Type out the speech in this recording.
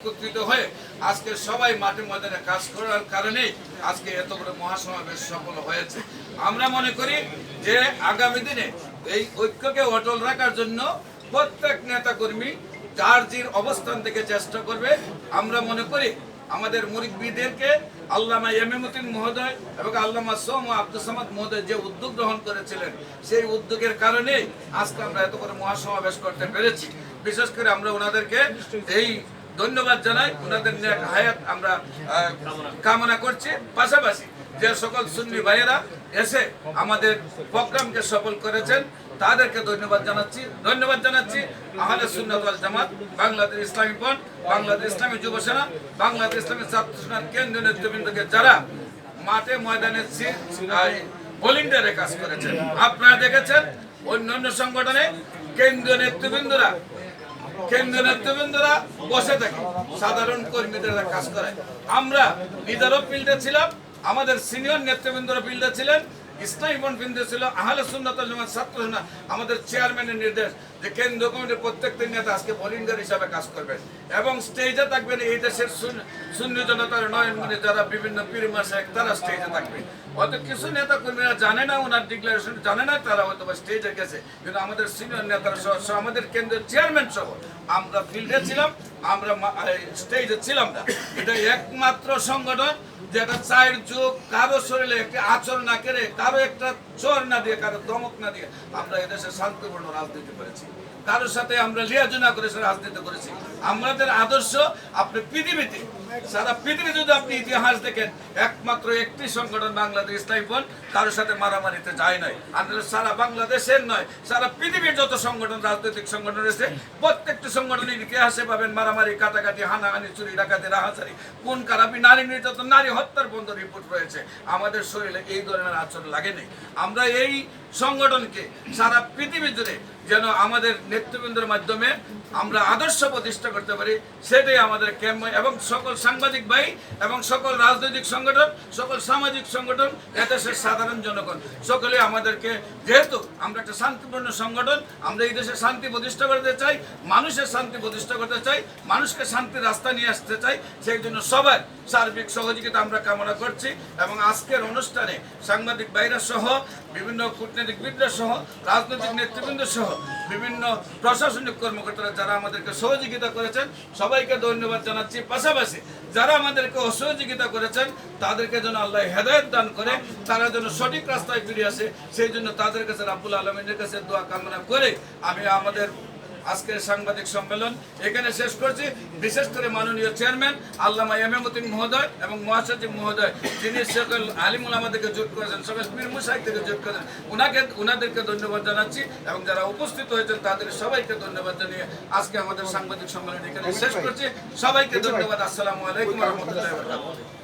একত্রিত হয়ে আজকে সবাই মাঠে ময়দানে কাজ করার কারণে আজকে এত বড় মহাসমাবেশ সফল হয়েছে। আমরা মনে করি যে আগামী দিনে এই ঐক্যকে অটল রাখার জন্য প্রত্যেক নেতা কর্মী যার জির অবস্থান থেকে চেষ্টা করবে। আমরা মনে করি আমাদের মুরিব্বীদেরকে আল্লামা এমেমুদ্দিন মহোদয় এবং আল্লামা সোম ও আব্দুল সামাদ মহোদয় যে উদ্যোগ গ্রহণ করেছিলেন, সেই উদ্যোগের কারণে আজকে আমরা এত করে মহাসমাবেশ করতে পেরেছি। বিশেষ করে আমরা ওনাদেরকে এই ধন্যবাদ জানাই। ওনাদের হায়াত আমরা কামনা করছি। পাশাপাশি যে সকল সুন্নি ভাইয়েরা এসে আমাদের প্রোগ্রামকে সফল করেছেন, তাদেরকে ধন্যবাদ জানাচ্ছি। ধন্যবাদ জানাচ্ছি আহলে সুন্নাত ওয়াল জামাত, বাংলাদেশ ইসলামী ফ্রন্ট বাংলাদেশ ইসলামী যুব সেনা, বাংলাদেশ ইসলামী ছাত্র সেনার কেন্দ্রীয় নেতৃবৃন্দকে যারা মাঠে ময়দানে ভলিন্টিয়ারে কাজ করেছেন। আপনারা দেখেছেন, অন্যান্য সংগঠনে কেন্দ্রীয় নেতৃবৃন্দরা কেন্দ্রীয় নেতৃবৃন্দরা বসে থাকে, সাধারণ কর্মীদের কাজ করে আমরা নিজেরও ফিল্ডে ছিলাম, আমাদের সিনিয়র নেতৃবৃন্দরা ফিল্ডে ছিলেন ছিল, আহলে সুন্নাত ছাত্র আমাদের চেয়ারম্যানের নির্দেশ যে কমিটির প্রত্যেকটি নেতা আজকে হিসাবে কাজ করবেন। এবং স্টেজে থাকবেন এই দেশের জনতার যারা বিভিন্ন পীর মাসে তারা স্টেজে থাকবে। হয়তো কিছু নেতা কর্মীরা জানে না, ওনার ডিক্লারেশন জানে না, তারা হয়তো বা স্টেজে গেছে। কিন্তু আমাদের সিনিয়র নেতারা সহ আমাদের কেন্দ্রের চেয়ারম্যান সহ আমরা ফিল্ডে ছিলাম, আমরা স্টেজে ছিলাম না। এটা একমাত্র সংগঠন যেটা চায়ের যুগ, কারও শরীরে একটি আচর না করে কারও একটা চোর না দিয়ে, কারও দমক না দিয়ে আমরা এদেশে শান্তিপূর্ণ রাজনীতি করেছি। কারোর সাথে আমরা লিয়াজনা করে রাজনীতি করেছি। আমাদের আদর্শ, আপনি পৃথিবীতে সারা পৃথিবী যদি আপনি ইতিহাস দেখেন, একমাত্র একটি সংগঠন বাংলাদেশ ইসলামী ফ্রন্ট কারোর সাথে মারামারিতে যায় নাই। আমাদের সারা বাংলাদেশের নয়, সারা পৃথিবীর যত সংগঠন, রাজনৈতিক সংগঠন রয়েছে, প্রত্যেকটি সংগঠনের ইতিহাসে পাবেন মারামারি, কাটাকাটি, হানাহানি, চুরি, ডাকাতি রাহাচারি কোন কারাপি নারী নির্যাতন, নারী হত্যার বন্ধ রিপোর্ট রয়েছে। আমাদের শরীরে এই ধরনের আচরণ লাগেনি আমরা এই সংগঠনকে সারা পৃথিবী জুড়ে যেন আমাদের নেতৃবৃন্দের মাধ্যমে আমরা আদর্শ প্রতিষ্ঠা করতে পারি, সেটাই আমাদের ক্যাম্প এবং সকল সাংবাদিক ভাই এবং সকল রাজনৈতিক সংগঠন, সকল সামাজিক সংগঠন, এদেশের সাধারণ জনগণ। সকলে আমাদেরকে, যেহেতু আমরা একটা শান্তিপূর্ণ সংগঠন, আমরা এই দেশে শান্তি প্রতিষ্ঠা করতে চাই, মানুষের শান্তি প্রতিষ্ঠা করতে চাই, মানুষকে শান্তির রাস্তা নিয়ে আসতে চাই, সেই জন্য সবার সার্বিক সহযোগিতা আমরা কামনা করছি এবং আজকের অনুষ্ঠানে সাংবাদিক ভাইরা সহ, বিভিন্ন কূটনীতিকবিদরা সহ, রাজনৈতিক নেতৃবৃন্দ সহ বিভিন্ন প্রশাসনিক কর্মকর্তারা যারা আমাদেরকে সহযোগিতা করেছেন, সবাইকে ধন্যবাদ জানাচ্ছি। পাশাপাশি যারা আমাদেরকে অসহযোগিতা করেছেন, তাদেরকে যেন আল্লাহ হেদায়ত দান করে, তারা যেন সঠিক রাস্তায় ফিরে আসে, সেই জন্য তাদের কাছে রাবুল আলমিনের কাছে দোয়া কামনা করে আমি আমাদের আজকের সাংবাদিক সম্মেলন এখানে শেষ করছি। বিশেষ করে মাননীয় চেয়ারম্যান আল্লামা এমেমুদ্দিন মহোদয় এবং মহাসচিব মহোদয় যিনি সকল আলিমুল আমাদেরকে জোট করেছেন সকল পীর মুসাইক থেকে জোট করেছেন ওনাকে ওনাদেরকে ধন্যবাদ জানাচ্ছি এবং যারা উপস্থিত হয়েছেন তাদের সবাইকে ধন্যবাদ জানিয়ে আজকে আমাদের সাংবাদিক সম্মেলন এখানে শেষ করছি। সবাইকে ধন্যবাদ। আসসালামু আলাইকুম রহমতুল্লাহ